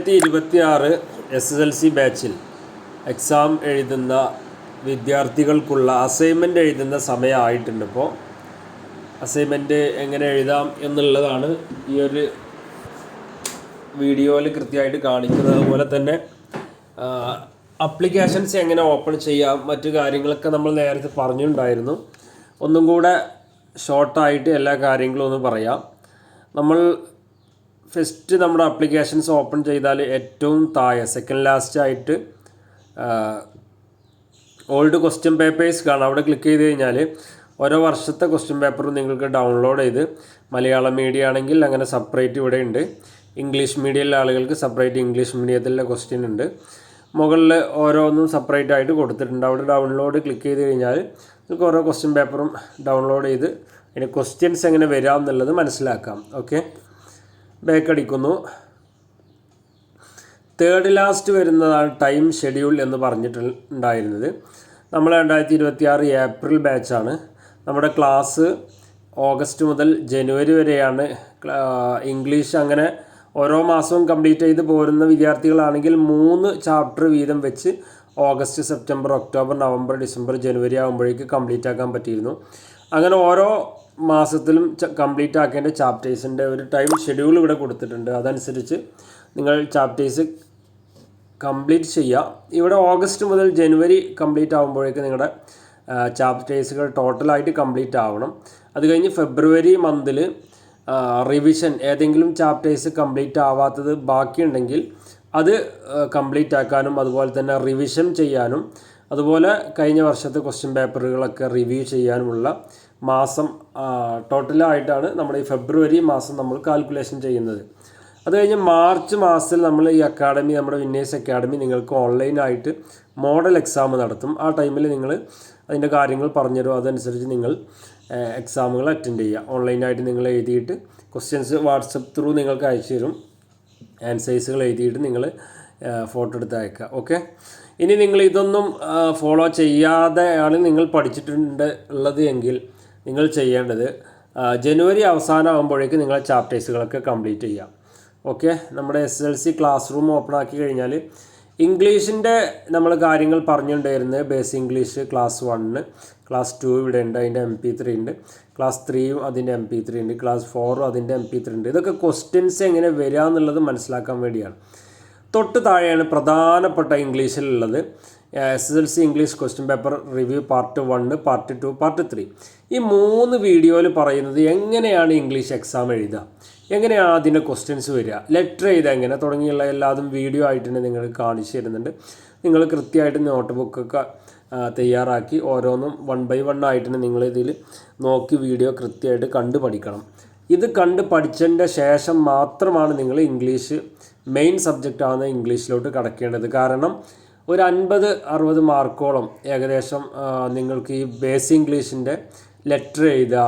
രണ്ടായിരത്തി ഇരുപത്തി ആറ് എസ് എസ് എൽ സി ബാച്ചിൽ എക്സാം എഴുതുന്ന വിദ്യാർത്ഥികൾക്കുള്ള അസൈൻമെന്റ് എഴുതുന്ന സമയമായിട്ടുണ്ട് ഇപ്പോൾ അസൈൻമെന്റ് എങ്ങനെ എഴുതാം എന്നുള്ളതാണ് ഈ ഒരു വീഡിയോയിൽ കൃത്യമായിട്ട് കാണിക്കുന്നത്. അതുപോലെ തന്നെ അപ്ലിക്കേഷൻസ് എങ്ങനെ ഓപ്പൺ ചെയ്യാം മറ്റു കാര്യങ്ങളൊക്കെ നമ്മൾ നേരത്തെ പറഞ്ഞിട്ടുണ്ടായിരുന്നു. ഒന്നും കൂടെ ഷോർട്ടായിട്ട് എല്ലാ കാര്യങ്ങളും ഒന്ന് പറയാം. നമ്മൾ ഫസ്റ്റ് നമ്മുടെ അപ്ലിക്കേഷൻസ് ഓപ്പൺ ചെയ്താൽ ഏറ്റവും താഴെ സെക്കൻഡ് ലാസ്റ്റ് ആയിട്ട് ഓൾഡ് ക്വസ്റ്റ്യൻ പേപ്പേഴ്സ് കാണാം. അവിടെ ക്ലിക്ക് ചെയ്ത് കഴിഞ്ഞാൽ ഓരോ വർഷത്തെ ക്വസ്റ്റ്യൻ പേപ്പറും നിങ്ങൾക്ക് ഡൗൺലോഡ് ചെയ്ത് മലയാളം മീഡിയ ആണെങ്കിൽ അങ്ങനെ സെപ്പറേറ്റ് ഇവിടെ ഉണ്ട്. ഇംഗ്ലീഷ് മീഡിയത്തിലെ ആളുകൾക്ക് സെപ്പറേറ്റ് ഇംഗ്ലീഷ് മീഡിയത്തിലെ ക്വസ്റ്റ്യൻ ഉണ്ട്. മുകളിൽ ഓരോന്നും സെപ്പറേറ്റ് ആയിട്ട് കൊടുത്തിട്ടുണ്ട്. അവിടെ ഡൗൺലോഡ് ക്ലിക്ക് ചെയ്ത് കഴിഞ്ഞാൽ നിങ്ങൾക്ക് ഓരോ ക്വസ്റ്റ്യൻ പേപ്പറും ഡൗൺലോഡ് ചെയ്ത് അതിന് ക്വസ്റ്റ്യൻസ് എങ്ങനെ വരാം എന്നുള്ളത് മനസ്സിലാക്കാം. ഓക്കെ ബാക്ക് അടിക്കുന്നു. തേർഡ് ലാസ്റ്റ് വരുന്നതാണ് ടൈം ഷെഡ്യൂൾ എന്ന് പറഞ്ഞിട്ടുണ്ടായിരുന്നത്. നമ്മൾ രണ്ടായിരത്തി ഇരുപത്തി ആറ് ഏപ്രിൽ ബാച്ചാണ് നമ്മുടെ ക്ലാസ് ഓഗസ്റ്റ് മുതൽ ജനുവരി വരെയാണ് ഇംഗ്ലീഷ് അങ്ങനെ ഓരോ മാസവും കംപ്ലീറ്റ് ചെയ്ത് പോരുന്ന വിദ്യാർത്ഥികളാണെങ്കിൽ മൂന്ന് ചാപ്റ്റർ വീതം വെച്ച് August September October November December ജനുവരി ആകുമ്പോഴേക്ക് കംപ്ലീറ്റ് ആക്കാൻ പറ്റിയിരുന്നു. അങ്ങനെ ഓരോ മാസത്തിലും കംപ്ലീറ്റ് ആക്കേണ്ട ചാപ്റ്റേഴ്സിന്റെ ഒരു ടൈം ഷെഡ്യൂൾ ഇവിടെ കൊടുത്തിട്ടുണ്ട്. അതനുസരിച്ച് നിങ്ങൾ ചാപ്റ്റേഴ്സ് കംപ്ലീറ്റ് ചെയ്യുക. ഇവിടെ ഓഗസ്റ്റ് മുതൽ ജനുവരി കംപ്ലീറ്റ് ആകുമ്പോഴേക്ക് നിങ്ങളുടെ ചാപ്റ്റേഴ്സുകൾ ടോട്ടലായിട്ട് കംപ്ലീറ്റ് ആവണം. അത് കഴിഞ്ഞ് ഫെബ്രുവരി മന്തിൽ റിവിഷൻ ഏതെങ്കിലും ചാപ്റ്റേഴ്സ് കംപ്ലീറ്റ് ആവാത്തത് ബാക്കിയുണ്ടെങ്കിൽ അത് കംപ്ലീറ്റ് ആക്കാനും അതുപോലെ തന്നെ റിവിഷൻ ചെയ്യാനും അതുപോലെ കഴിഞ്ഞ വർഷത്തെ ക്വസ്റ്റ്യൻ പേപ്പറുകളൊക്കെ റിവ്യൂ ചെയ്യാനുമുള്ള മാസം ടോട്ടലായിട്ടാണ് നമ്മുടെ ഈ ഫെബ്രുവരി മാസം നമ്മൾ കാൽക്കുലേഷൻ ചെയ്യുന്നത്. അത് കഴിഞ്ഞ് മാർച്ച് മാസത്തിൽ നമ്മൾ ഈ അക്കാഡമി നമ്മുടെ വിന്നേഴ്സ് അക്കാഡമി നിങ്ങൾക്ക് ഓൺലൈനായിട്ട് മോഡൽ എക്സാം നടത്തും. ആ ടൈമിൽ നിങ്ങൾ അതിന്റെ കാര്യങ്ങൾ പറഞ്ഞുതരും. അതനുസരിച്ച് നിങ്ങൾ എക്സാമുകൾ അറ്റൻഡ് ചെയ്യുക. ഓൺലൈനായിട്ട് നിങ്ങൾ എഴുതിയിട്ട് ക്വസ്റ്റ്യൻസ് വാട്സപ്പ് ത്രൂ നിങ്ങൾക്ക് അയച്ചു തരും. ആൻസേഴ്സുകൾ എഴുതിയിട്ട് നിങ്ങൾ ഫോട്ടോ എടുത്ത് അയക്കുക. ഓക്കെ ഇനി നിങ്ങൾ ഇതൊന്നും ഫോളോ ചെയ്യാതെയാണ് നിങ്ങൾ പഠിച്ചിട്ടുണ്ട് ഉള്ളത് എങ്കിൽ നിങ്ങൾ ചെയ്യേണ്ടത് ജനുവരി അവസാനം അവസാനമാകുമ്പോഴേക്ക് നിങ്ങളെ ചാപ്റ്റേഴ്സുകളൊക്കെ കംപ്ലീറ്റ് ചെയ്യാം ഓക്കെ? നമ്മുടെ S L C class room open ആക്കി കഴിഞ്ഞാൽ ഇംഗ്ലീഷിന്റെ നമ്മൾ കാര്യങ്ങൾ പറഞ്ഞിട്ടുണ്ടായിരുന്നത് base English class one class two ഇവിടെ ഉണ്ട് അതിന്റെ എം പി ത്രീ ഉണ്ട് ക്ലാസ് ത്രീയും അതിന്റെ എം പി ത്രീ ഉണ്ട് ക്ലാസ് ഫോറും അതിന്റെ എം പി ത്രീ ഉണ്ട്. ഇതൊക്കെ ക്വസ്റ്റ്യൻസ് എങ്ങനെ വരിക എന്നുള്ളത് മനസ്സിലാക്കാൻ വേണ്ടിയാണ്. തൊട്ട് താഴെയാണ് പ്രധാനപ്പെട്ട ഇംഗ്ലീഷിലുള്ളത്. S S L C English question paper review part one part two part three ഈ മൂന്ന് വീഡിയോയിൽ പറയുന്നത് എങ്ങനെയാണ് ഇംഗ്ലീഷ് എക്സാം എഴുതുക? എങ്ങനെയാണ് അതിന്റെ ക്വസ്റ്റ്യൻസ് വരിക? ലെറ്റർ എഴുതുക എങ്ങനെ? തുടങ്ങിയുള്ള എല്ലാതും വീഡിയോ ആയിട്ട് തന്നെ നിങ്ങൾക്ക് കാണിച്ചു തരുന്നുണ്ട്. നിങ്ങൾ കൃത്യമായിട്ട് നോട്ട് ബുക്കൊക്കെ തയ്യാറാക്കി ഓരോന്നും വൺ ബൈ വൺ ആയിട്ട് തന്നെ നിങ്ങൾ ഇതിൽ നോക്കി വീഡിയോ കൃത്യമായിട്ട് കണ്ടു പഠിക്കണം. ഇത് കണ്ട് പഠിച്ചതിന്റെ ശേഷം മാത്രമാണ് നിങ്ങൾ ഇംഗ്ലീഷ് മെയിൻ സബ്ജക്റ്റ് ആവുന്ന ഇംഗ്ലീഷിലോട്ട് കടക്കേണ്ടത്. കാരണം ഒരു അൻപത് അറുപത് മാർക്കോളം ഏകദേശം നിങ്ങൾക്ക് ഈ ബേസ് ഇംഗ്ലീഷിന്റെ ലെറ്റർ എഴുതുക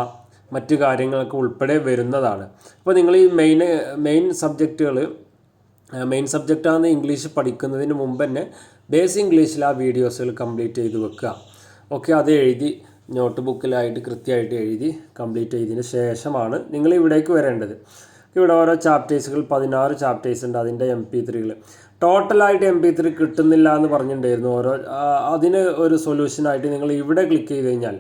മറ്റു കാര്യങ്ങളൊക്കെ ഉൾപ്പെടെ വരുന്നതാണ്. അപ്പോൾ നിങ്ങൾ ഈ മെയിൻ മെയിൻ സബ്ജക്റ്റുകൾ മെയിൻ സബ്ജക്റ്റാണ് ഇംഗ്ലീഷ് പഠിക്കുന്നതിന് മുമ്പ് തന്നെ ബേസ് ഇംഗ്ലീഷിൽ ആ വീഡിയോസുകൾ കംപ്ലീറ്റ് ചെയ്ത് വെക്കുക. ഓക്കെ അത് എഴുതി നോട്ട് ബുക്കിലായിട്ട് കൃത്യമായിട്ട് എഴുതി കംപ്ലീറ്റ് ചെയ്തതിന് ശേഷമാണ് നിങ്ങൾ ഇവിടേക്ക് വരേണ്ടത്. ഇവിടെ ഓരോ ചാപ്റ്റേഴ്സുകൾ പതിനാറ് ചാപ്റ്റേഴ്സ് ഉണ്ട്. അതിന്റെ എം പി ത്രീകൾ ടോട്ടലായിട്ട് എം പി ത്രീ കിട്ടുന്നില്ല എന്ന് പറഞ്ഞിട്ടുണ്ടായിരുന്നു ഓരോ അതിന് ഒരു സൊല്യൂഷനായിട്ട് നിങ്ങൾ ഇവിടെ ക്ലിക്ക് ചെയ്ത് കഴിഞ്ഞാൽ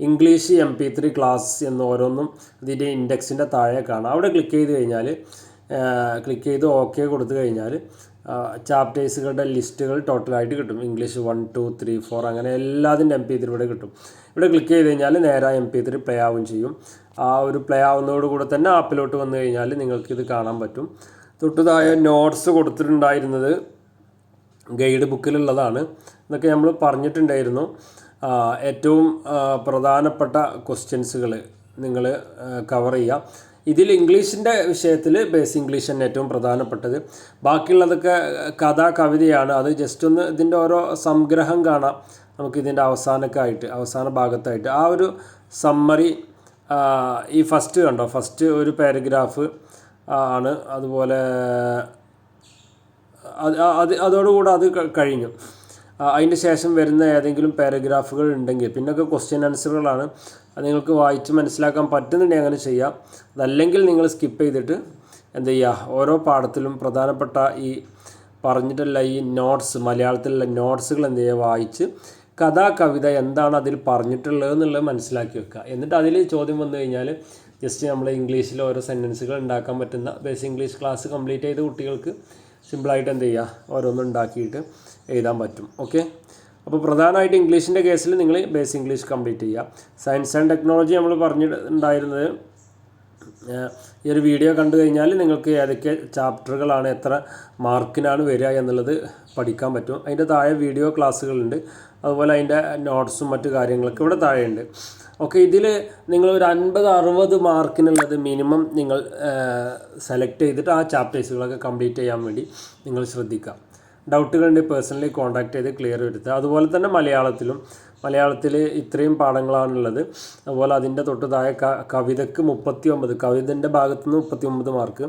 English M P three class എന്ന് ഓരോന്നും ഇതിന്റെ ഇൻഡെക്സിന്റെ താഴെ കാണാം. അവിടെ ക്ലിക്ക് ചെയ്ത് കഴിഞ്ഞാൽ ക്ലിക്ക് ചെയ്ത് ഓക്കെ കൊടുത്തു കഴിഞ്ഞാൽ ചാപ്റ്റേഴ്സുകളുടെ ലിസ്റ്റുകൾ ടോട്ടലായിട്ട് കിട്ടും. English one two three four അങ്ങനെ എല്ലാതിന്റെ എം പി ത്രീ ഇവിടെ കിട്ടും. ഇവിടെ ക്ലിക്ക് ചെയ്ത് കഴിഞ്ഞാൽ നേരെ എം പി ത്രീ പ്ലേ ആവുകയും ചെയ്യും. ആ ഒരു പ്ലേ ആവുന്നതോടുകൂടെ തന്നെ ആപ്പിലോട്ട് വന്നു കഴിഞ്ഞാൽ നിങ്ങൾക്കിത് കാണാൻ പറ്റും. തൊട്ടതായ നോട്ട്സ് കൊടുത്തിട്ടുണ്ടായിരുന്നത് ഗൈഡ് ബുക്കിലുള്ളതാണ് എന്നൊക്കെ നമ്മൾ പറഞ്ഞിട്ടുണ്ടായിരുന്നു. ഏറ്റവും പ്രധാനപ്പെട്ട ക്വസ്റ്റ്യൻസുകൾ നിങ്ങൾ കവർ ചെയ്യുക. ഇതിൽ ഇംഗ്ലീഷിന്റെ വിഷയത്തിൽ ബേസ് ഇംഗ്ലീഷ് തന്നെ ഏറ്റവും പ്രധാനപ്പെട്ടത്. ബാക്കിയുള്ളതൊക്കെ കഥ കവിതയാണ്. അത് ജസ്റ്റ് ഒന്ന് ഇതിന്റെ ഓരോ സംഗ്രഹം കാണാം. നമുക്കിതിന്റെ അവസാനമൊക്കെ ആയിട്ട് അവസാന ഭാഗത്തായിട്ട്. ആ ഒരു സമ്മറി ഈ ഫസ്റ്റ് കണ്ടോ? ഫസ്റ്റ് ഒരു പാരഗ്രാഫ് ആണ്. അതുപോലെ അത് അതോടുകൂടെ അത് കഴിഞ്ഞു. അതിന്റെ ശേഷം വരുന്ന ഏതെങ്കിലും പാരഗ്രാഫുകൾ ഉണ്ടെങ്കിൽ പിന്നൊക്കെ ക്വസ്റ്റ്യൻ ആൻസറുകളാണ് അത് നിങ്ങൾക്ക് വായിച്ച് മനസ്സിലാക്കാൻ പറ്റുന്നുണ്ടെങ്കിൽ അങ്ങനെ ചെയ്യാം. അതല്ലെങ്കിൽ നിങ്ങൾ സ്കിപ്പ് ചെയ്തിട്ട് എന്ത് ചെയ്യുക? ഓരോ പാഠത്തിലും പ്രധാനപ്പെട്ട ഈ പറഞ്ഞിട്ടുള്ള ഈ നോട്ട്സ് മലയാളത്തിലുള്ള നോട്ട്സുകൾ എന്ത് ചെയ്യുക? വായിച്ച് കഥ കവിത എന്താണ് അതിൽ പറഞ്ഞിട്ടുള്ളത് എന്നുള്ളത് മനസ്സിലാക്കി വെക്കുക. എന്നിട്ട് അതിൽ ചോദ്യം വന്നു കഴിഞ്ഞാൽ ജസ്റ്റ് നമ്മൾ ഇംഗ്ലീഷിൽ ഓരോ സെന്റൻസുകൾ ഉണ്ടാക്കാൻ പറ്റുന്ന ബേസിക് ഇംഗ്ലീഷ് ക്ലാസ് കംപ്ലീറ്റ് ചെയ്ത കുട്ടികൾക്ക് സിമ്പിളായിട്ട് എന്ത് ചെയ്യുക ഓരോന്നും ഉണ്ടാക്കിയിട്ട് എഴുതാൻ പറ്റും. ഓക്കെ അപ്പോൾ പ്രധാനമായിട്ട് ഇംഗ്ലീഷിന്റെ കേസിൽ നിങ്ങൾ ബേസിക് ഇംഗ്ലീഷ് കംപ്ലീറ്റ് ചെയ്യുക സയൻസ് ആൻഡ് ടെക്നോളജി നമ്മൾ പറഞ്ഞിട്ടുണ്ടായിരുന്നത് ഈ ഒരു വീഡിയോ കണ്ടു കഴിഞ്ഞാൽ നിങ്ങൾക്ക് ഏതൊക്കെ ചാപ്റ്ററുകളാണ് എത്ര മാർക്കിനാണ് വരിക എന്നുള്ളത് പഠിക്കാൻ പറ്റും. അതിന്റെ താഴെ വീഡിയോ ക്ലാസ്സുകളുണ്ട് അതുപോലെ അതിന്റെ നോട്ട്സും മറ്റു കാര്യങ്ങളൊക്കെ ഇവിടെ താഴെയുണ്ട്. ഓക്കെ ഇതിൽ നിങ്ങൾ ഒരു അൻപത് അറുപത് മാർക്കിനുള്ളത് മിനിമം നിങ്ങൾ സെലക്ട് ചെയ്തിട്ട് ആ ചാപ്റ്റേഴ്സുകളൊക്കെ കംപ്ലീറ്റ് ചെയ്യാൻ വേണ്ടി നിങ്ങൾ ശ്രദ്ധിക്കുക. ഡൗട്ടുകളുണ്ടെങ്കിൽ പേഴ്സണലി കോൺടാക്ട് ചെയ്ത് ക്ലിയർ വരുത്തുക. അതുപോലെ തന്നെ മലയാളത്തിലും മലയാളത്തിൽ ഇത്രയും പാഠങ്ങളാണുള്ളത് അതുപോലെ അതിന്റെ തൊട്ട് താഴെ കവിതയ്ക്ക് മുപ്പത്തി ഒമ്പത് കവിതന്റെ ഭാഗത്തു നിന്ന് മുപ്പത്തി ഒമ്പത് മാർക്ക്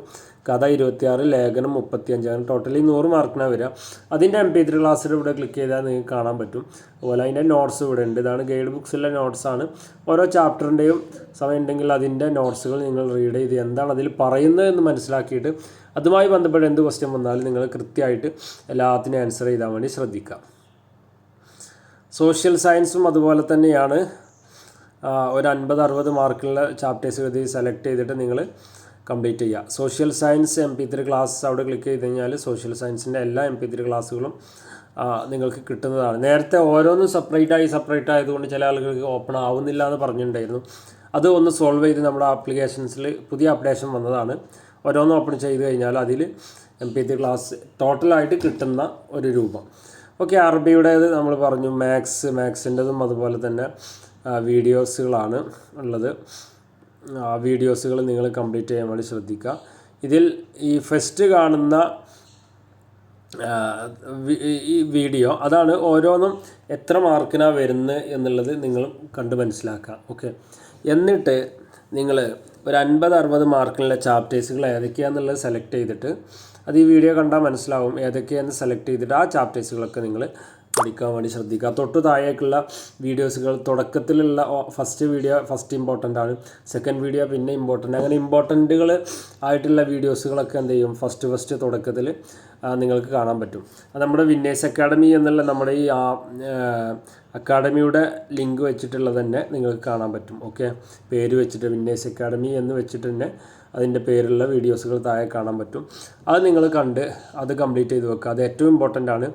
കഥ ഇരുപത്തിയാറ് ലേഖനം മുപ്പത്തി അഞ്ച് അങ്ങനെ ടോട്ടലി നൂറ് മാർക്കിനാണ് വരിക. അതിന്റെ എം പി ത്രീ ക്ലാസ്സിൽ ഇവിടെ ക്ലിക്ക് ചെയ്താൽ നിങ്ങൾക്ക് കാണാൻ പറ്റും. അതുപോലെ അതിന്റെ നോട്ട്സ് ഇവിടെ ഉണ്ട്. ഇതാണ് ഗൈഡ് ബുക്സിലെ ആണ്. ഓരോ ചാപ്റ്ററിന്റെയും സമയം ഉണ്ടെങ്കിൽ അതിന്റെ നോട്ട്സുകൾ നിങ്ങൾ റീഡ് ചെയ്ത് എന്താണ് അതിൽ പറയുന്നത് എന്ന് മനസ്സിലാക്കിയിട്ട് അതുമായി ബന്ധപ്പെട്ട് എന്ത് ക്വസ്റ്റ്യൻ വന്നാലും നിങ്ങൾ കൃത്യമായിട്ട് എല്ലാത്തിനും ആൻസർ ചെയ്താൽ വേണ്ടി ശ്രദ്ധിക്കുക. സോഷ്യൽ സയൻസും അതുപോലെ തന്നെയാണ്. ഒരു അൻപത് അറുപത് മാർക്കുള്ള ചാപ്റ്റേഴ്സ് എഴുതി സെലക്ട് ചെയ്തിട്ട് നിങ്ങൾ കംപ്ലീറ്റ് ചെയ്യുക. Social science M P three class അവിടെ ക്ലിക്ക് ചെയ്ത് കഴിഞ്ഞാൽ സോഷ്യൽ സയൻസിന്റെ എല്ലാ എം പി ത്രീ ക്ലാസ്സുകളും നിങ്ങൾക്ക് കിട്ടുന്നതാണ്. നേരത്തെ ഓരോന്നും സെപ്പറേറ്റ് ആയി സെപ്പറേറ്റ് ആയതുകൊണ്ട് ചില ആളുകൾക്ക് ഓപ്പൺ ആവുന്നില്ല എന്ന് പറഞ്ഞിട്ടുണ്ടായിരുന്നു. അത് ഒന്ന് സോൾവ് ചെയ്ത് നമ്മുടെ ആപ്ലിക്കേഷൻസിൽ പുതിയ അപ്ഡേഷൻ വന്നതാണ്. ഓരോന്നും ഓപ്പൺ ചെയ്ത് കഴിഞ്ഞാൽ അതിൽ എം പി ത്രീ ക്ലാസ് ടോട്ടലായിട്ട് കിട്ടുന്ന ഒരു രൂപം. ഓക്കെ അറബിയുടേത് നമ്മൾ പറഞ്ഞു മാത്സ് മാത്സിന്റെതും അതുപോലെ തന്നെ വീഡിയോസുകളാണ് ഉള്ളത്. ആ വീഡിയോസുകൾ നിങ്ങൾ കംപ്ലീറ്റ് ചെയ്യാൻ വേണ്ടി ശ്രദ്ധിക്കുക. ഇതിൽ ഈ ഫസ്റ്റ് കാണുന്ന ഈ വീഡിയോ അതാണ് ഓരോന്നും എത്ര മാർക്കിനാണ് വരുന്നത് എന്നുള്ളത് നിങ്ങൾ കണ്ട് മനസ്സിലാക്കുക. ഓക്കെ എന്നിട്ട് നിങ്ങൾ ഒരു അൻപത് അറുപത് മാർക്കിനുള്ള ചാപ്റ്റേഴ്സുകൾ ഏതൊക്കെയാണെന്നുള്ളത് സെലക്ട് ചെയ്തിട്ട് അത് ഈ വീഡിയോ കണ്ടാൽ മനസ്സിലാവും ഏതൊക്കെയാണെന്ന് സെലക്ട് ചെയ്തിട്ട് ആ ചാപ്റ്റേഴ്സുകളൊക്കെ നിങ്ങൾ പഠിക്കാൻ വേണ്ടി ശ്രദ്ധിക്കുക. തൊട്ട് താഴേക്കുള്ള വീഡിയോസുകൾ തുടക്കത്തിലുള്ള ഫസ്റ്റ് വീഡിയോ ഫസ്റ്റ് ഇമ്പോർട്ടന്റ് ആണ്. സെക്കൻഡ് വീഡിയോ പിന്നെ ഇമ്പോർട്ടന്റ് അങ്ങനെ ഇമ്പോർട്ടന്റുകൾ ആയിട്ടുള്ള വീഡിയോസുകളൊക്കെ എന്ത് ചെയ്യും? ഫസ്റ്റ് ഫസ്റ്റ് തുടക്കത്തിൽ നിങ്ങൾക്ക് കാണാൻ പറ്റും. അത് നമ്മുടെ വിന്നേഴ്സ് അക്കാഡമി എന്നുള്ള നമ്മുടെ ഈ അക്കാഡമിയുടെ ലിങ്ക് വെച്ചിട്ടുള്ളത് തന്നെ നിങ്ങൾക്ക് കാണാൻ പറ്റും. ഓക്കെ? പേര് വെച്ചിട്ട് വിന്നേഴ്സ് അക്കാഡമി എന്ന് വെച്ചിട്ട് തന്നെ അതിന്റെ പേരുള്ള വീഡിയോസുകൾ താഴെ കാണാൻ പറ്റും. അത് നിങ്ങൾ കണ്ട് അത് കംപ്ലീറ്റ് ചെയ്ത് വെക്കുക. അത് ഏറ്റവും ഇമ്പോർട്ടന്റ് ആണ്.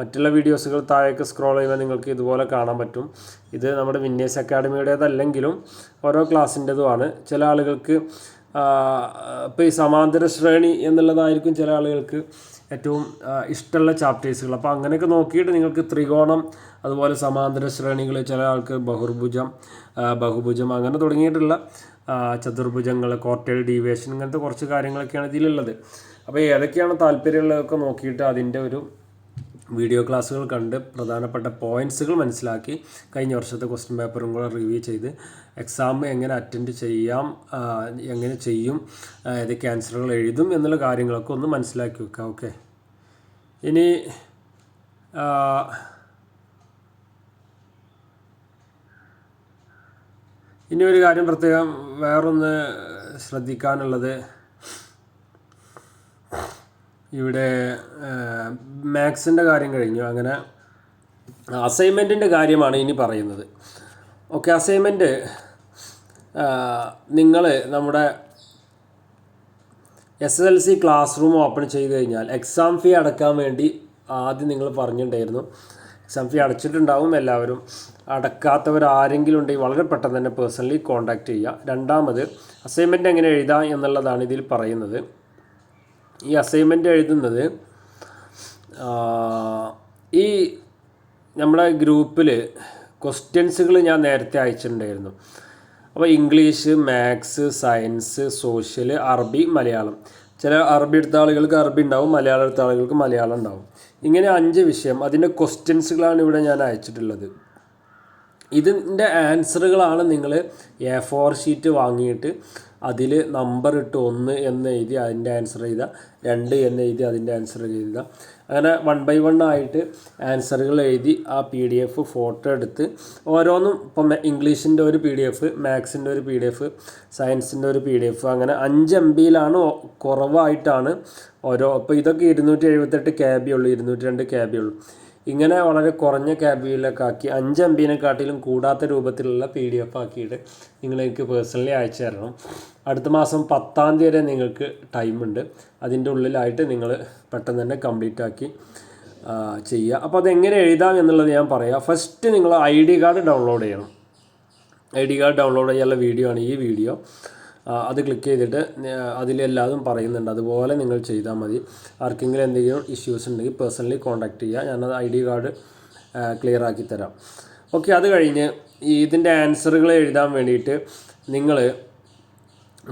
മറ്റുള്ള വീഡിയോസുകൾ താഴേക്ക് സ്ക്രോൾ ചെയ്യുമ്പോൾ നിങ്ങൾക്ക് ഇതുപോലെ കാണാൻ പറ്റും. ഇത് നമ്മുടെ വിന്നേഴ്സ് അക്കാഡമിയുടേതല്ലെങ്കിലും ഓരോ ക്ലാസ്സിന്റെതുമാണ്. ചില ആളുകൾക്ക് ഇപ്പോൾ ഈ സമാന്തര ശ്രേണി എന്നുള്ളതായിരിക്കും ചില ആളുകൾക്ക് ഏറ്റവും ഇഷ്ടമുള്ള ചാപ്റ്റേഴ്സുകൾ അപ്പോൾ അങ്ങനെയൊക്കെ നോക്കിയിട്ട് നിങ്ങൾക്ക് ത്രികോണം അതുപോലെ സമാന്തര ശ്രേണികൾ ചില ആൾക്ക് ബഹുർഭുജം ബഹുഭുജം അങ്ങനെ തുടങ്ങിയിട്ടുള്ള ചതുർഭുജങ്ങൾ കോർട്ടൽ ഡീവിയേഷൻ ഇങ്ങനത്തെ കുറച്ച് കാര്യങ്ങളൊക്കെയാണ് ഇതിലുള്ളത്. അപ്പോൾ ഏതൊക്കെയാണ് താല്പര്യമുള്ളതൊക്കെ നോക്കിയിട്ട് അതിന്റെ ഒരു വീഡിയോ ക്ലാസ്സുകൾ കണ്ട് പ്രധാനപ്പെട്ട പോയിന്റ്സുകൾ മനസ്സിലാക്കി കഴിഞ്ഞ വർഷത്തെ ക്വസ്റ്റ്യൻ പേപ്പറും കൂടെ റിവ്യൂ ചെയ്ത് എക്സാം എങ്ങനെ അറ്റൻഡ് ചെയ്യാം എങ്ങനെ ചെയ്യും ഏതൊക്കെ ആൻസറുകൾ എഴുതും എന്നുള്ള കാര്യങ്ങളൊക്കെ ഒന്ന് മനസ്സിലാക്കി വെക്കുക ഓക്കെ. ഇനി ഇനി ഒരു കാര്യം പ്രത്യേകം വേറൊന്ന് ശ്രദ്ധിക്കാനുള്ളത് ഇവിടെ മാത്സിന്റെ കാര്യം കഴിഞ്ഞു. അങ്ങനെ അസൈൻമെന്റിന്റെ കാര്യമാണ് ഇനി പറയുന്നത്. ഓക്കെ അസൈൻമെന്റ് നിങ്ങൾ നമ്മുടെ S S L C class room open ചെയ്ത് കഴിഞ്ഞാൽ എക്സാം ഫീ അടക്കാൻ വേണ്ടി ആദ്യം നിങ്ങൾ പറഞ്ഞിട്ടുണ്ടായിരുന്നു. എക്സാം ഫീ അടച്ചിട്ടുണ്ടാവും. എല്ലാവരും അടക്കാത്തവർ ആരെങ്കിലും ഉണ്ടെങ്കിൽ വളരെ പെട്ടെന്ന് തന്നെ പേഴ്സണലി കോൺടാക്റ്റ് ചെയ്യുക. രണ്ടാമത് അസൈൻമെന്റ് എങ്ങനെ എഴുതാം എന്നുള്ളതാണ് ഇതിൽ പറയുന്നത്. ഈ അസൈൻമെന്റ് എഴുതുന്നത് ഈ നമ്മുടെ ഗ്രൂപ്പിൽ ക്വസ്റ്റ്യൻസുകൾ ഞാൻ നേരത്തെ അയച്ചിട്ടുണ്ടായിരുന്നു. അപ്പോൾ ഇംഗ്ലീഷ് മാത്സ് സയൻസ് സോഷ്യൽ അറബി മലയാളം. ചില അറബി എടുത്ത ആളുകൾക്ക് അറബി ഉണ്ടാവും മലയാളം എടുത്ത ആളുകൾക്ക് മലയാളം ഉണ്ടാവും. ഇങ്ങനെ അഞ്ച് വിഷയം അതിന്റെ ക്വസ്റ്റ്യൻസുകളാണ് ഇവിടെ ഞാൻ അയച്ചിട്ടുള്ളത്. ഇതിന്റെ ആൻസറുകളാണ് നിങ്ങൾ എ ഫോർ ഷീറ്റ് വാങ്ങിയിട്ട് അതിൽ നമ്പർ ഇട്ട് ഒന്ന് എന്ന് എഴുതി അതിന്റെ ആൻസർ എഴുതുക. രണ്ട് എന്ന് എഴുതി അതിന്റെ ആൻസർ എഴുതുക. അങ്ങനെ വൺ ബൈ വൺ ആയിട്ട് ആൻസറുകൾ എഴുതി ആ പി ഡി എഫ് ഫോട്ടോ എടുത്ത് ഓരോന്നും ഇപ്പം ഇംഗ്ലീഷിന്റെ ഒരു പി ഡി എഫ് മാത്സിന്റെ ഒരു പി ഡി എഫ് സയൻസിന്റെ ഒരു പി ഡി എഫ് അങ്ങനെ അഞ്ച് എം ബിയിലാണ് കുറവായിട്ടാണ് ഓരോ അപ്പോൾ ഇതൊക്കെ ഇരുന്നൂറ്റി എഴുപത്തെട്ട് ക്യാബേ ഉള്ളൂ ഇരുന്നൂറ്റി രണ്ട് ക്യാബേ ഉള്ളൂ. ഇങ്ങനെ വളരെ കുറഞ്ഞ ക്യാബിലൊക്കെ ആക്കി അഞ്ച് എം ബിനെക്കാട്ടിലും കൂടാത്ത രൂപത്തിലുള്ള പി ഡി എഫ് ആക്കിയിട്ട് നിങ്ങൾ എനിക്ക് പേഴ്സണലി അയച്ചു തരണം. അടുത്ത മാസം പത്താം തീയതി വരെ നിങ്ങൾക്ക് ടൈമുണ്ട് അതിന്റെ ഉള്ളിലായിട്ട് നിങ്ങൾ പെട്ടെന്ന് തന്നെ കംപ്ലീറ്റ് ആക്കി ചെയ്യുക. അപ്പോൾ അതെങ്ങനെ എഴുതാം എന്നുള്ളത് ഞാൻ പറയാം. ഫസ്റ്റ് നിങ്ങൾ ഐ ഡി കാർഡ് ഡൗൺലോഡ് ചെയ്യണം. ഐ ഡി കാർഡ് ഡൗൺലോഡ് ചെയ്യാനുള്ള വീഡിയോ ആണ് ഈ വീഡിയോ അത് ക്ലിക്ക് ചെയ്തിട്ട് അതിലെല്ലാതും പറയുന്നുണ്ട്. അതുപോലെ നിങ്ങൾ ചെയ്താൽ മതി. ആർക്കെങ്കിലും എന്തെങ്കിലും ഇഷ്യൂസ് ഉണ്ടെങ്കിൽ പേഴ്സണലി കോൺടാക്ട് ചെയ്യുക ഞാനത് ഐ ഡി കാർഡ് ക്ലിയർ ആക്കി തരാം. ഓക്കെ അത് കഴിഞ്ഞ് ഇതിന്റെ ആൻസറുകൾ എഴുതാൻ വേണ്ടിയിട്ട് നിങ്ങൾ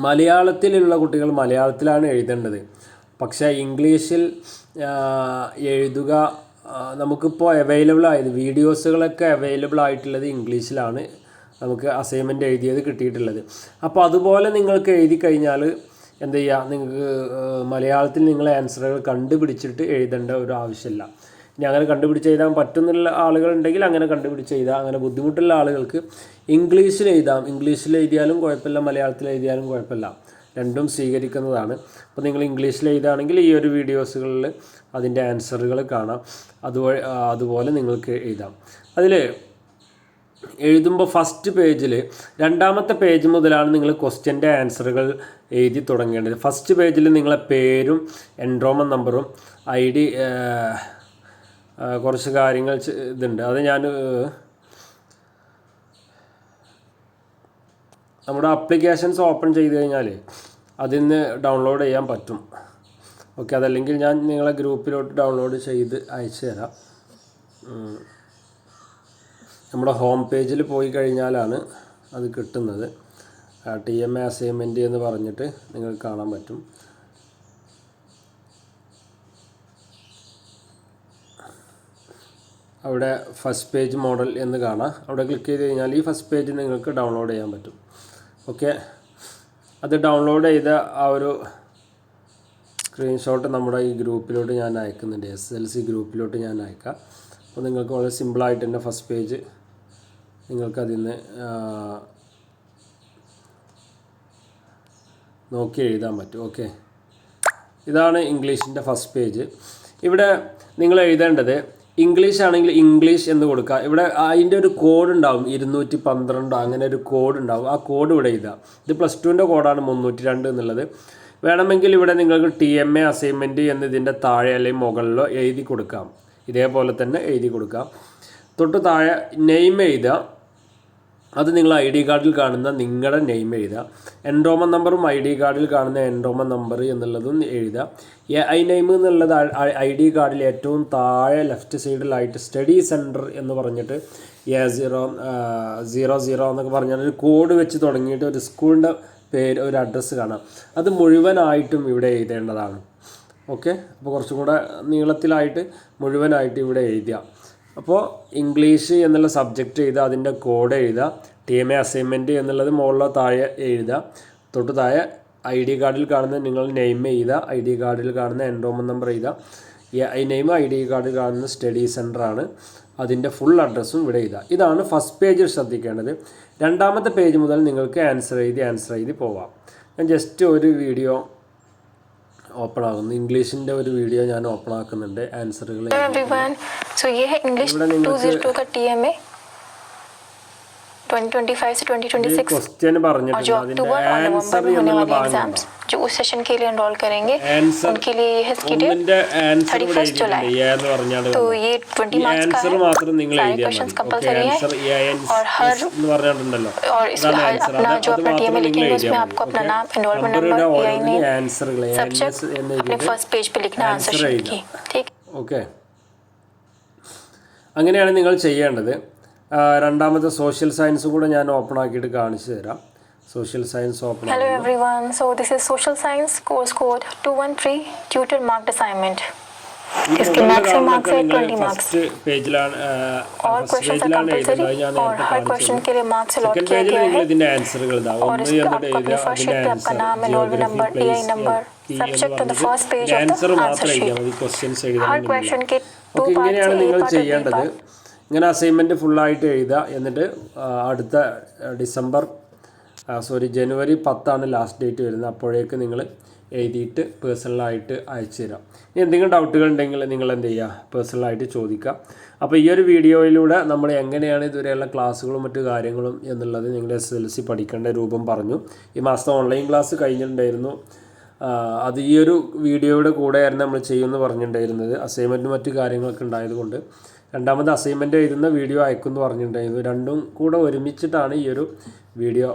മലയാളത്തിലുള്ള കുട്ടികൾ മലയാളത്തിലാണ് എഴുതേണ്ടത്. പക്ഷേ ഇംഗ്ലീഷിൽ എഴുതുക നമുക്കിപ്പോൾ അവൈലബിൾ ആയത് വീഡിയോസുകളൊക്കെ അവൈലബിൾ ആയിട്ടുള്ളത് ഇംഗ്ലീഷിലാണ്. നമുക്ക് അസൈൻമെന്റ് എഴുതിയത് കിട്ടിയിട്ടുള്ളത്. അപ്പോൾ അതുപോലെ നിങ്ങൾക്ക് എഴുതി കഴിഞ്ഞാൽ എന്ത് ചെയ്യുക നിങ്ങൾക്ക് മലയാളത്തിൽ നിങ്ങൾ ആൻസറുകൾ കണ്ടുപിടിച്ചിട്ട് എഴുതേണ്ട ഒരു ആവശ്യമില്ല. ഇനി അങ്ങനെ കണ്ടുപിടിച്ച് എഴുതാൻ പറ്റുന്നുള്ള ആളുകളുണ്ടെങ്കിൽ അങ്ങനെ കണ്ടുപിടിച്ച് എഴുതാം. അങ്ങനെ ബുദ്ധിമുട്ടുള്ള ആളുകൾക്ക് ഇംഗ്ലീഷിൽ എഴുതാം. ഇംഗ്ലീഷിൽ എഴുതിയാലും കുഴപ്പമില്ല മലയാളത്തിൽ എഴുതിയാലും കുഴപ്പമില്ല. രണ്ടും സ്വീകരിക്കുന്നതാണ്. അപ്പോൾ നിങ്ങൾ ഇംഗ്ലീഷിൽ എഴുതുകയാണെങ്കിൽ ഈ ഒരു വീഡിയോസുകളിൽ അതിന്റെ ആൻസറുകൾ കാണാം. അതുവഴി അതുപോലെ നിങ്ങൾക്ക് എഴുതാം. അതിൽ എഴുതുമ്പോൾ ഫസ്റ്റ് പേജിൽ രണ്ടാമത്തെ പേജ് മുതലാണ് നിങ്ങൾ ക്വസ്റ്റ്യന്റെ ആൻസറുകൾ എഴുതി തുടങ്ങേണ്ടത്. ഫസ്റ്റ് പേജിൽ നിങ്ങളെ പേരും എൻട്രോമൻ നമ്പറും ഐ ഡി കുറച്ച് കാര്യങ്ങൾ ഇതുണ്ട്. അത് ഞാൻ നമ്മുടെ അപ്ലിക്കേഷൻസ് ഓപ്പൺ ചെയ്ത് കഴിഞ്ഞാൽ അതിൽ നിന്ന് ഡൗൺലോഡ് ചെയ്യാൻ പറ്റും. ഓക്കെ അതല്ലെങ്കിൽ ഞാൻ നിങ്ങളെ ഗ്രൂപ്പിലോട്ട് ഡൗൺലോഡ് ചെയ്ത് അയച്ചു തരാം. നമ്മുടെ ഹോം പേജിൽ പോയി കഴിഞ്ഞാലാണ് അത് കിട്ടുന്നത്. ടി എം എ അസൈൻമെന്റ് എന്ന് പറഞ്ഞിട്ട് നിങ്ങൾക്ക് കാണാൻ പറ്റും. അവിടെ ഫസ്റ്റ് പേജ് മോഡൽ എന്ന് കാണാം. അവിടെ ക്ലിക്ക് ചെയ്ത് കഴിഞ്ഞാൽ ഈ ഫസ്റ്റ് പേജ് നിങ്ങൾക്ക് ഡൗൺലോഡ് ചെയ്യാൻ പറ്റും. ഓക്കെ അത് ഡൗൺലോഡ് ചെയ്ത ആ ഒരു സ്ക്രീൻഷോട്ട് നമ്മുടെ ഈ ഗ്രൂപ്പിലോട്ട് ഞാൻ അയക്കുന്നുണ്ട്. എസ് എൽ സി ഗ്രൂപ്പിലോട്ട് ഞാൻ അയക്കാം. അപ്പോൾ നിങ്ങൾക്ക് വളരെ സിമ്പിളായിട്ട് തന്നെ ഫസ്റ്റ് പേജ് നിങ്ങൾക്ക് അതിൽ നിന്ന് നോക്കി എഴുതാൻ പറ്റും. ഓക്കെ. ഇതാണ് ഇംഗ്ലീഷിന്റെ ഫസ്റ്റ് പേജ്. ഇവിടെ നിങ്ങൾ എഴുതേണ്ടത് ഇംഗ്ലീഷ് ആണെങ്കിൽ ഇംഗ്ലീഷ് എന്ന് കൊടുക്കുക. ഇവിടെ അതിന്റെ ഒരു കോഡ് ഉണ്ടാവും. ഇരുന്നൂറ്റി പന്ത്രണ്ട് അങ്ങനെ ഒരു കോഡ് ഉണ്ടാവും. ആ കോഡ് ഇവിടെ എഴുതുക. ഇത് പ്ലസ് ടുവിന്റെ കോഡാണ് മുന്നൂറ്റി രണ്ട് എന്നുള്ളത്. വേണമെങ്കിൽ ഇവിടെ നിങ്ങൾക്ക് ടി എം എ അസൈൻമെന്റ് എന്നതിന്റെ താഴെ അല്ലെങ്കിൽ മുകളിലോ എഴുതി കൊടുക്കാം. ഇതേപോലെ തന്നെ എഴുതി കൊടുക്കാം. തൊട്ട് താഴെ നെയിം എഴുതുക. അത് നിങ്ങൾ ഐ ഡി കാർഡിൽ കാണുന്ന നിങ്ങളുടെ നെയിം എഴുതുക. എൻറോമൻ നമ്പറും ഐ ഡി കാർഡിൽ കാണുന്ന എൻറോമൻ നമ്പർ എന്നുള്ളതും എഴുതുക. ഐ നെയിം എന്നുള്ളത് ഐ ഡി കാർഡിൽ ഏറ്റവും താഴെ ലെഫ്റ്റ് സൈഡിലായിട്ട് സ്റ്റഡി സെന്റർ എന്ന് പറഞ്ഞിട്ട് എ സീറോ സീറോ സീറോ എന്നൊക്കെ പറഞ്ഞാൽ ഒരു കോഡ് വെച്ച് തുടങ്ങിയിട്ട് ഒരു സ്കൂളിന്റെ പേര് ഒരു അഡ്രസ്സ് കാണാം. അത് മുഴുവനായിട്ടും ഇവിടെ എഴുതേണ്ടതാണ്. ഓക്കെ? അപ്പോൾ കുറച്ചും കൂടെ നീളത്തിലായിട്ട് മുഴുവനായിട്ട് ഇവിടെ എഴുതുക. അപ്പോൾ ഇംഗ്ലീഷ് എന്നുള്ള സബ്ജക്റ്റ് എഴുതുക അതിന്റെ കോഡ് എഴുതുക ടി എം എ അസൈൻമെന്റ് എന്നുള്ളത് മുകളിലോ താഴെ എഴുതുക. തൊട്ട് താഴെ ഐ ഡി കാർഡിൽ കാണുന്ന നിങ്ങൾ നെയിം എഴുതുക ഐ ഡി കാർഡിൽ കാണുന്ന എൻറോമൻ നമ്പർ എഴുതുക. ഈ നെയിം ഐ ഡി കാർഡിൽ കാണുന്ന സ്റ്റഡി സെന്ററാണ് അതിന്റെ ഫുൾ അഡ്രസ്സും ഇവിടെ എഴുതുക. ഇതാണ് ഫസ്റ്റ് പേജിൽ ശ്രദ്ധിക്കേണ്ടത്. രണ്ടാമത്തെ പേജ് മുതൽ നിങ്ങൾക്ക് ആൻസർ എഴുതി ആൻസർ എഴുതി പോവാം. ഞാൻ ജസ്റ്റ് ഒരു വീഡിയോ ഓപ്പൺ ആകുന്നു ഇംഗ്ലീഷിന്റെ ഒരു വീഡിയോ ഞാൻ ഓപ്പൺ ആക്കുന്നുണ്ട് ആൻസറുകൾ ഇവിടെ നിങ്ങൾക്ക് जो उस सेशन के लिए एनरोल करेंगे ആൻസർ उनके लिए ये है स्कीडेड ഒന്നിന്റെ ആൻസർ ഇവിടെ 31st July. എഴുതിയിട്ടുണ്ട് എ എന്ന് പറഞ്ഞാണ് तो ये ट्वेंटी मार्क्स का ആൻസർ है മാത്രം നിങ്ങൾ सारे എഴുതിയാൽ क्वेश्चंस മതി ഓക്കെ कंपलसरी ആൻസർ है और हर എന്ന് പറഞ്ഞിട്ടുണ്ടല്ലോ और इसमें അതാണ് हर ആൻസർ अपना അത് जो അത് अपना टी एम മാത്രം ए നിങ്ങൾ लिखेंगे उसमें എഴുതിയാൽ आपको മതി अपना नाम ഓക്കെ एनरोलमेंट നമ്പറുടെ नंबर ए आई ഓരോന്നിനും नेम ആൻസറുകൾ എന്ന് सब्जेक्ट अपने എഴുതിയിട്ട് फर्स्ट पेज पे लिखना आंसर आंसर शीट की ठीक ഓക്കെ അങ്ങനെയാണ് നിങ്ങൾ ചെയ്യേണ്ടത് ആ, രണ്ടാമത്തെ സോഷ്യൽ സയൻസ് കൂടെ ഞാൻ ഓപ്പൺ ആക്കിയിട്ട് കാണിച്ചു തരാം. Social science open hello everyone so this is social science course code two one three tutor marked assignment പേജിലാണ് പേജിലാണ് എഴുതുന്നത്. ഞാൻ പേജിൽ ഇതിന്റെ ആൻസറുകൾ ആൻസർ മാത്രം എഴുതിയാൽ മതി ക്വസ്റ്റ്യൻസ് എഴുതാൻ ഇങ്ങനെയാണ് നിങ്ങൾ ചെയ്യേണ്ടത്. ഇങ്ങനെ അസൈൻമെന്റ് ഫുള്ളായിട്ട് എഴുതുക. എന്നിട്ട് അടുത്ത ഡിസംബർ സോറി ജനുവരി പത്താണ് ലാസ്റ്റ് ഡേറ്റ് വരുന്നത്. അപ്പോഴേക്ക് നിങ്ങൾ എഴുതിയിട്ട് പേഴ്സണലായിട്ട് അയച്ചു തരാം. ഇനി എന്തെങ്കിലും ഡൗട്ടുകൾ ഉണ്ടെങ്കിൽ നിങ്ങൾ എന്ത് ചെയ്യുക? പേഴ്സണലായിട്ട് ചോദിക്കുക. അപ്പോൾ ഈ ഒരു വീഡിയോയിലൂടെ നമ്മൾ എങ്ങനെയാണ് ഇതുവരെയുള്ള ക്ലാസ്സുകളും മറ്റു കാര്യങ്ങളും എന്നുള്ളത് നിങ്ങൾ എസ് എൽ സി പഠിക്കേണ്ട രൂപം പറഞ്ഞു. ഈ മാസം ഓൺലൈൻ ക്ലാസ് കഴിഞ്ഞിട്ടുണ്ടായിരുന്നു. അത് ഈ ഒരു വീഡിയോയുടെ കൂടെയായിരുന്നു നമ്മൾ ചെയ്യുമെന്ന് പറഞ്ഞിട്ടുണ്ടായിരുന്നത്. അസൈൻമെന്റും മറ്റു കാര്യങ്ങളൊക്കെ ഉണ്ടായതുകൊണ്ട്. രണ്ടാമത് അസൈൻമെന്റ് എഴുതുന്ന വീഡിയോ അയക്കുമെന്ന് പറഞ്ഞിട്ടുണ്ടായിരുന്നു. രണ്ടും കൂടെ ഒരുമിച്ചിട്ടാണ് ഈ ഒരു വീഡിയോ